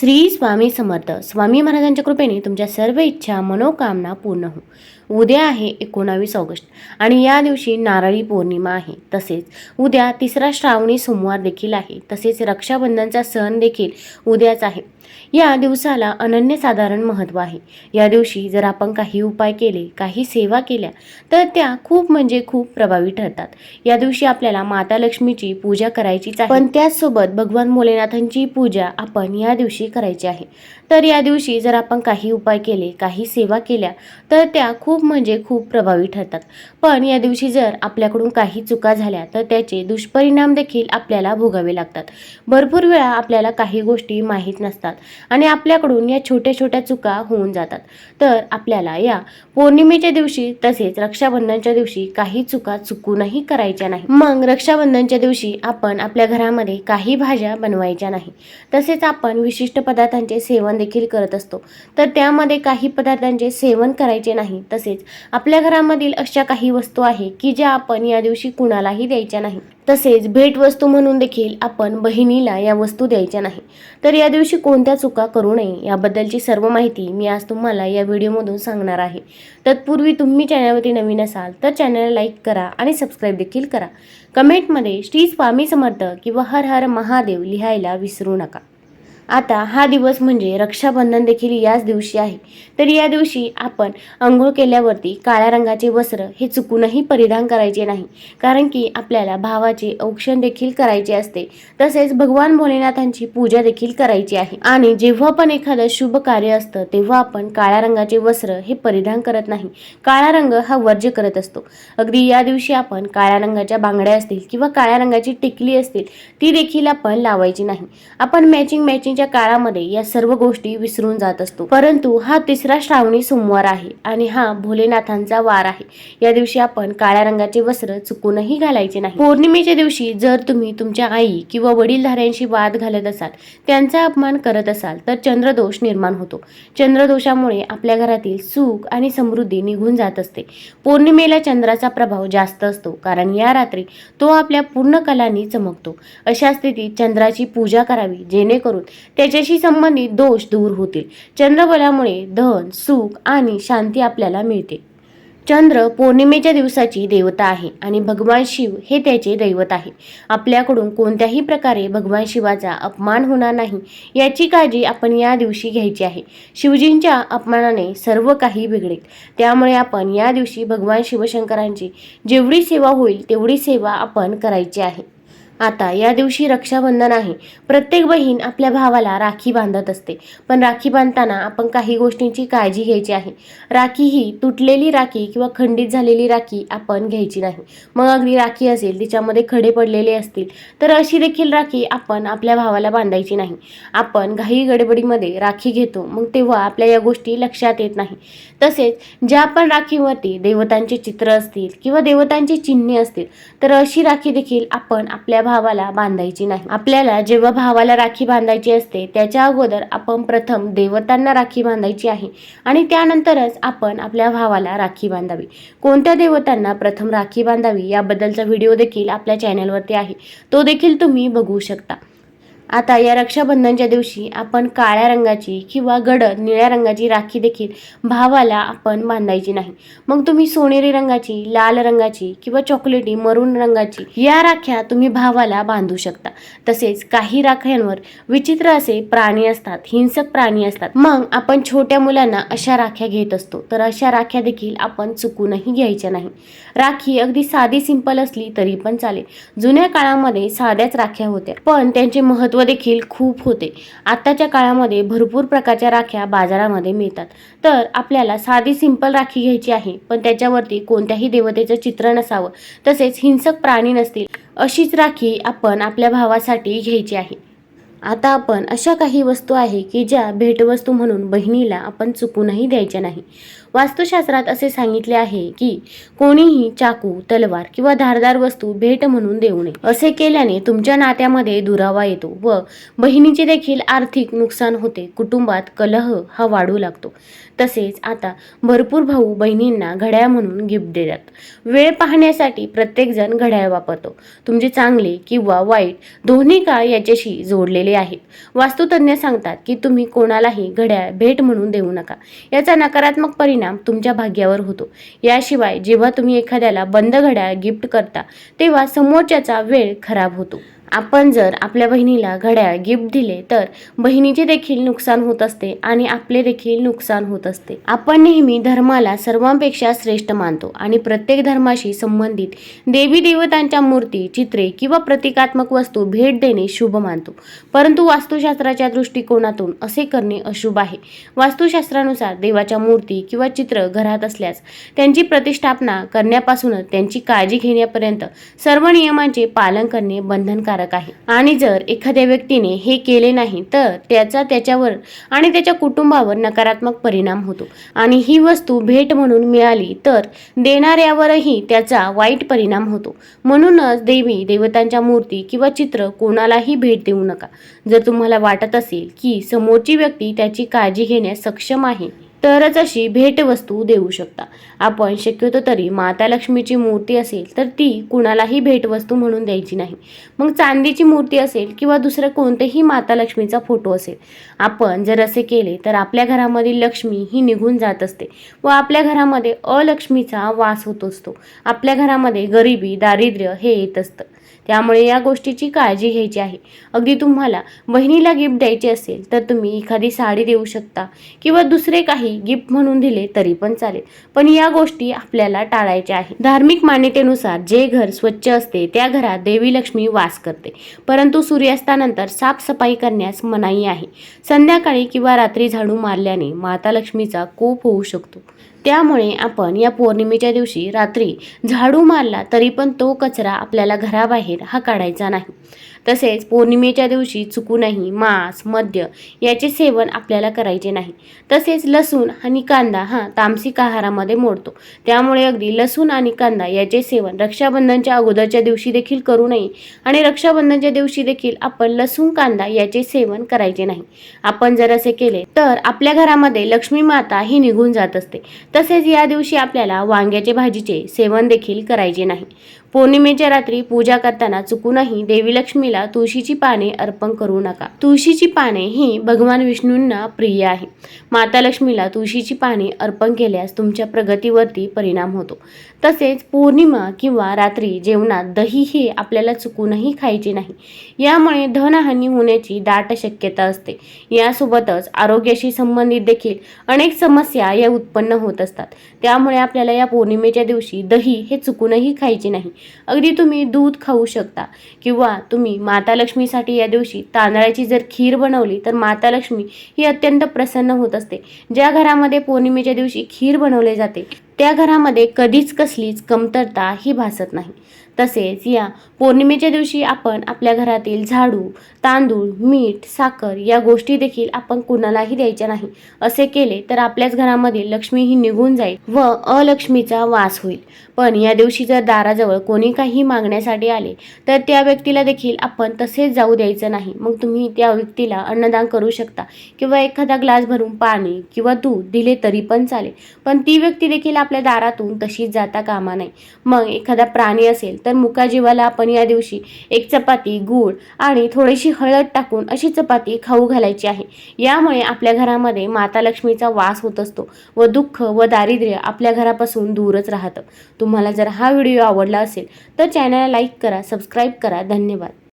श्री स्वामी समर्थ. स्वामी महाराजांच्या कृपेने तुमच्या सर्व इच्छा मनोकामना पूर्ण हो उद्या आहे एकोणावीस ऑगस्ट आणि या दिवशी नारळी पौर्णिमा आहे. तसेच उद्या तिसरा श्रावणी सोमवार देखील आहे. तसेच रक्षाबंधनचा सण देखील उद्याच आहे. या दिवसाला अनन्यसाधारण महत्त्व आहे. या दिवशी जर आपण काही उपाय केले काही सेवा केल्या तर त्या खूप म्हणजे खूप प्रभावी ठरतात. या दिवशी आपल्याला माता लक्ष्मीची पूजा करायचीच आहे. पण त्याचसोबत भगवान भोलेनाथांची पूजा आपण या दिवशी करायची आहे. तर या दिवशी जर आपण काही उपाय केले काही सेवा केल्या तर त्या खूप म्हणजे खूप प्रभावी ठरतात. पण या दिवशी जर आपल्याकडून काही चुका झाल्या तर त्याचे दुष्परिणाम देखील आपल्याला भोगावे लागतात. भरपूर वेळा आपल्याला काही गोष्टी माहीत नसतात आणि आपल्याकडून या छोट्या छोट्या चुका होऊन जातात. तर आपल्याला या पौर्णिमेच्या दिवशी तसेच रक्षाबंधनच्या दिवशी काही चुका चुकूनही करायच्या नाही मग रक्षाबंधनच्या दिवशी आपण आपल्या घरामध्ये काही भाज्या बनवायच्या नाही. तसेच आपण विशिष्ट पदार्थांचे सेवन देखील करत असतो. तर त्यामध्ये काही पदार्थांचे सेवन करायचे नाही. तसेच आपल्या घरामधील अशा काही वस्तू आहे की ज्या आपण या दिवशी कुणालाही द्यायच्या नाही. तसेच भेटवस्तू म्हणून देखील आपण बहिणीला या वस्तू द्यायच्या नाही. तर या दिवशी कोणत्या चुका करू नये याबद्दलची सर्व माहिती मी आज तुम्हाला या व्हिडिओमधून सांगणार आहे. तत्पूर्वी तुम्ही चॅनलवरती नवीन असाल तर चॅनलला लाईक करा आणि सबस्क्राईब देखील करा. कमेंटमध्ये श्री स्वामी समर्थ किंवा हर हर महादेव लिहायला विसरू नका. आता हा दिवस म्हणजे रक्षाबंधन देखील याच दिवशी आहे. तर या दिवशी आपण अंघोळ केल्यावरती काळ्या रंगाचे वस्त्र हे चुकूनही परिधान करायचे नाही. कारण की आपल्याला भावाचे औक्षण देखील करायचे असते. तसेच भगवान भोलेनाथांची पूजा देखील करायची आहे. आणि जेव्हा पण एखादं शुभ कार्य असतं तेव्हा आपण काळ्या रंगाचे वस्त्र हे परिधान करत नाही. काळा रंग हा वर्ज्य करत असतो. अगदी या दिवशी आपण काळ्या रंगाच्या बांगड्या असतील किंवा काळ्या रंगाची टिकली असतील ती देखील आपण लावायची नाही. आपण मॅचिंग मॅचिंगच्या काळामध्ये या सर्व गोष्टी विसरून जात असतो. परंतु हा तिसरा श्रावणी सोमवार आहे आणि हा भोलेनाथांचा वार आहे. या दिवशी आपण काळ्या रंगाचे वस्त्र चुकूनही घालायचे नाही. पौर्णिमेच्या दिवशी जर तुम्ही तुमच्या आई किंवा वडीलधाऱ्यांशी वाद घालत असाल त्यांचा अपमान करत असाल तर चंद्रदोष निर्माण होतो. चंद्रदोषामुळे आपल्या घरातील सुख आणि समृद्धी निघून जात असते. पौर्णिमेला चंद्राचा प्रभाव जास्त असतो कारण या रात्री तो आपल्या पूर्ण कलांनी चमकतो. अशा स्थितीत चंद्राची पूजा करावी जेणेकरून त्याच्याशी संबंधित दोष दूर होतील. चंद्रबलामुळे धन सुख आणि शांती आपल्याला मिळते. चंद्र पौर्णिमेच्या दिवसाची देवता आहे आणि भगवान शिव हे त्याचे दैवत आहे. आपल्याकडून कोणत्याही प्रकारे भगवान शिवाचा अपमान होणार नाही याची काळजी आपण या दिवशी घ्यायची आहे. शिवजींच्या अपमानाने सर्व काही बिघडेल. त्यामुळे आपण या दिवशी भगवान शिवशंकरांची जेवढी सेवा होईल तेवढी सेवा आपण करायची आहे. आता या दिवशी रक्षाबंधन आहे. प्रत्येक बहीण आपल्या भावाला राखी बांधत असते. पण राखी बांधताना आपण काही गोष्टींची काळजी घ्यायची आहे. राखी ही तुटलेली राखी किंवा खंडित झालेली राखी आपण घ्यायची नाही. मग अगदी राखी असेल तिच्यामध्ये खडे पडलेले असतील तर अशी देखील राखी आपण आपल्या भावाला बांधायची नाही. आपण घाई गडबडीमध्ये राखी घेतो मग तेव्हा आपल्या या गोष्टी लक्षात येत नाही. तसेच ज्या पण राखीवरती देवतांचे चित्र असतील किंवा देवतांची चिन्हे असतील तर अशी राखी देखील आपण आपल्या भावाला बांधायची नाही. आपल्याला जेव्हा भावाला राखी बांधायची असते त्याच्या अगोदर आपण प्रथम देवतांना राखी बांधायची आहे आणि त्यानंतरच आपण आपल्या भावाला राखी बांधावी. कोणत्या देवतांना प्रथम राखी बांधावी याबद्दलचा व्हिडिओ देखील आपल्या चॅनलवरती आहे. तो देखील तुम्ही बघू शकता. आता या रक्षाबंधनच्या दिवशी आपण काळ्या रंगाची किंवा गडद निळ्या रंगाची राखी देखील भावाला आपण बांधायची नाही. मग तुम्ही सोनेरी रंगाची लाल रंगाची किंवा चॉकलेटी मरून रंगाची या राख्या तुम्ही भावाला बांधू शकता. तसेच काही राख्यांवर विचित्र असे प्राणी असतात हिंसक प्राणी असतात. मग आपण छोट्या मुलांना अशा राख्या घेत असतो तर अशा राख्या देखील आपण चुकूनही घ्यायच्या नाही. राखी अगदी साधी सिंपल असली तरी पण चालेल. जुन्या काळामध्ये साध्याच राख्या होत्या पण त्यांचे महत्त्व महत्त्व देखील खूप होते. आत्ताच्या काळामध्ये भरपूर प्रकारच्या राख्या बाजारामध्ये मिळतात. तर आपल्याला साधी सिंपल राखी घ्यायची आहे पण त्याच्यावरती कोणत्याही देवतेचं चित्र नसावं तसेच हिंसक प्राणी नसतील अशीच राखी आपण आपल्या भावासाठी घ्यायची आहे. आता आपण अशा काही वस्तू आहे की ज्या भेटवस्तू म्हणून बहिणीला आपण चुकूनही द्यायच्या नाही. वास्तुशास्त्रात असे सांगितले आहे की कोणीही चाकू तलवार किंवा धारदार वस्तू भेट म्हणून देऊ नये. असे केल्याने तुमच्या नात्यामध्ये दुरावा येतो व बहिणीचे देखील आर्थिक नुकसान होते. कुटुंबात कलह हा वाढू लागतो. तसेच आता भरपूर भाऊ बहिणींना घड्याळ म्हणून गिफ्ट देतात. वेळ पाहण्यासाठी प्रत्येकजण घड्याळ वापरतो. तुमचे चांगले किंवा वाईट दोन्ही काळ याच्याशी जोडलेले आहेत. वास्तुतज्ञ सांगतात की तुम्ही कोणालाही घड्याळ भेट म्हणून देऊ नका. याचा नकारात्मक परिणाम तुमच्या भाग्यावर होतो. याशिवाय जेव्हा तुम्ही एखाद्याला बंद घड्याळ गिफ्ट करता तेव्हा समोरच्याचा वेळ खराब होतो. आपण जर आपल्या बहिणीला घड्याळ गिफ्ट दिले तर बहिणीचे देखील नुकसान होत असते आणि आपले देखील नुकसान होत असते. आपण नेहमी धर्माला सर्वांपेक्षा श्रेष्ठ मानतो आणि प्रत्येक धर्माशी संबंधित देवी देवतांच्या मूर्ती चित्रे किंवा प्रतिकात्मक वस्तू भेट देणे शुभ मानतो. परंतु वास्तुशास्त्राच्या दृष्टिकोनातून असे करणे अशुभ आहे. वास्तुशास्त्रानुसार देवाच्या मूर्ती किंवा चित्र घरात असल्यास त्यांची प्रतिष्ठापना करण्यापासूनच त्यांची काळजी घेण्यापर्यंत सर्व नियमांचे पालन करणे बंधनकारक आहे. आणि जर एखाद्या व्यक्तीने हे केले नाही तर त्याचा त्याच्यावर आणि त्याच्या कुटुंबावर नकारात्मक परिणाम होतो. आणि ही वस्तू भेट म्हणून मिळाली तर देणाऱ्यावरही त्याचा वाईट परिणाम होतो. म्हणूनच देवी देवतांच्या मूर्ती किंवा चित्र कोणालाही भेट देऊ नका. जर तुम्हाला वाटत असेल की समोरची व्यक्ती त्याची काळजी घेण्यास सक्षम आहे तरच अशी भेटवस्तू देऊ शकता. आपण शक्यतो तरी माता लक्ष्मीची मूर्ती असेल तर ती कुणालाही भेटवस्तू म्हणून द्यायची नाही. मग चांदीची मूर्ती असेल किंवा दुसरं कोणतेही माता लक्ष्मीचा फोटो असेल. आपण जर असे केले तर आपल्या घरामधील लक्ष्मी ही निघून जात असते व आपल्या घरामध्ये अलक्ष्मीचा वास होत असतो. आपल्या घरामध्ये गरिबी दारिद्र्य हे येत असतं. त्यामुळे या गोष्टीची काळजी घ्यायची आहे. अगदी तुम्हाला बहिणीला गिफ्ट द्यायचे असेल तर तुम्ही एखादी साडी देऊ शकता किंवा दुसरे काही गिफ्ट म्हणून दिले तरी पण चालेल. पण या गोष्टी आपल्याला टाळायच्या आहे धार्मिक मान्यतेनुसार जे घर स्वच्छ असते त्या घरात देवी लक्ष्मी वास करते. परंतु सूर्यास्तानंतर साफसफाई करण्यास मनाई आहे. संध्याकाळी किंवा रात्री झाडू मारल्याने माता लक्ष्मीचा कोप होऊ शकतो. त्यामुळे आपण या पौर्णिमेच्या दिवशी रात्री झाडू मारला तरी पण तो कचरा आपल्याला घराबाहेर हा काढायचा नाही. तसेच पौर्णिमेच्या दिवशी चुकूनही मांस मद्य याचे सेवन आपल्याला करायचे नाही. तसेच लसूण आणि कांदा हा तामसिक आहारामध्ये मोडतो. त्यामुळे अगदी लसूण आणि कांदा याचे सेवन रक्षाबंधनच्या अगोदरच्या दिवशी देखील करू नये आणि रक्षाबंधनच्या दिवशी देखील आपण लसूण कांदा याचे सेवन करायचे नाही. आपण जर असे केले तर आपल्या घरामध्ये लक्ष्मी माता ही निघून जात असते. तसेच या दिवशी आपल्याला वांग्याचे भाजीचे सेवन देखील करायचे नाही. पौर्णिमेच्या रात्री पूजा करताना चुकूनही देवी लक्ष्मीला तुळशीची पाने अर्पण करू नका. तुळशीची पाने ही भगवान विष्णूंना प्रिय आहे. माता लक्ष्मीला तुळशीची पाने अर्पण केल्यास तुमच्या प्रगतीवरती परिणाम होतो. तसेच पौर्णिमा किंवा रात्री जेवणात दही हे आपल्याला चुकूनही खायचे नाही. यामुळे धनहानी होण्याची दाट शक्यता असते. यासोबतच आरोग्याशी संबंधित देखील अनेक समस्या या उत्पन्न होत असतात. त्यामुळे आपल्याला या पौर्णिमेच्या दिवशी दही हे चुकूनही खायचे नाही. अगदी तुम्ही दूध खाऊ शकता. किंवा तुम्ही माता लक्ष्मीसाठी या दिवशी तांदळाची जर खीर बनवली तर माता लक्ष्मी ही अत्यंत प्रसन्न होत असते. ज्या घरामध्ये पौर्णिमेच्या दिवशी खीर बनवले जाते त्या घरामध्ये कधीच कसलीच कमतरता ही भासत नाही. तसेच या पौर्णिमेच्या दिवशी आपण आपल्या घरातील झाडू तांदूळ मीठ साखर या गोष्टी देखील आपण कुणालाही द्यायच्या नाही. असे केले तर आपल्याच घरामध्ये लक्ष्मी ही निघून जाईल व अलक्ष्मीचा वास होईल. पण या दिवशी जर दाराजवळ कोणी काही मागण्यासाठी आले तर त्या व्यक्तीला देखील आपण तसेच जाऊ द्यायचं नाही. मग तुम्ही त्या व्यक्तीला अन्नदान करू शकता किंवा एखादा ग्लास भरून पाणी किंवा दूध दिले तरी पण चालेल. पण ती व्यक्ती देखील आपल्या दारातून तशीच जाता कामा नाही मग एखादा प्राणी असेल तर मुकाजीवाला आपण या दिवशी एक चपाती गूळ आणि थोडीशी हळद टाकून अशी चपाती खाऊ घालायची आहे. यामुळे आपल्या घरामध्ये माता लक्ष्मीचा वास होत असतो व दुःख व दारिद्र्य आपल्या घरापासून दूरच राहतं. तुम्हाला जर हा व्हिडिओ आवडला असेल तर चॅनलला लाईक करा सबस्क्राईब करा. धन्यवाद.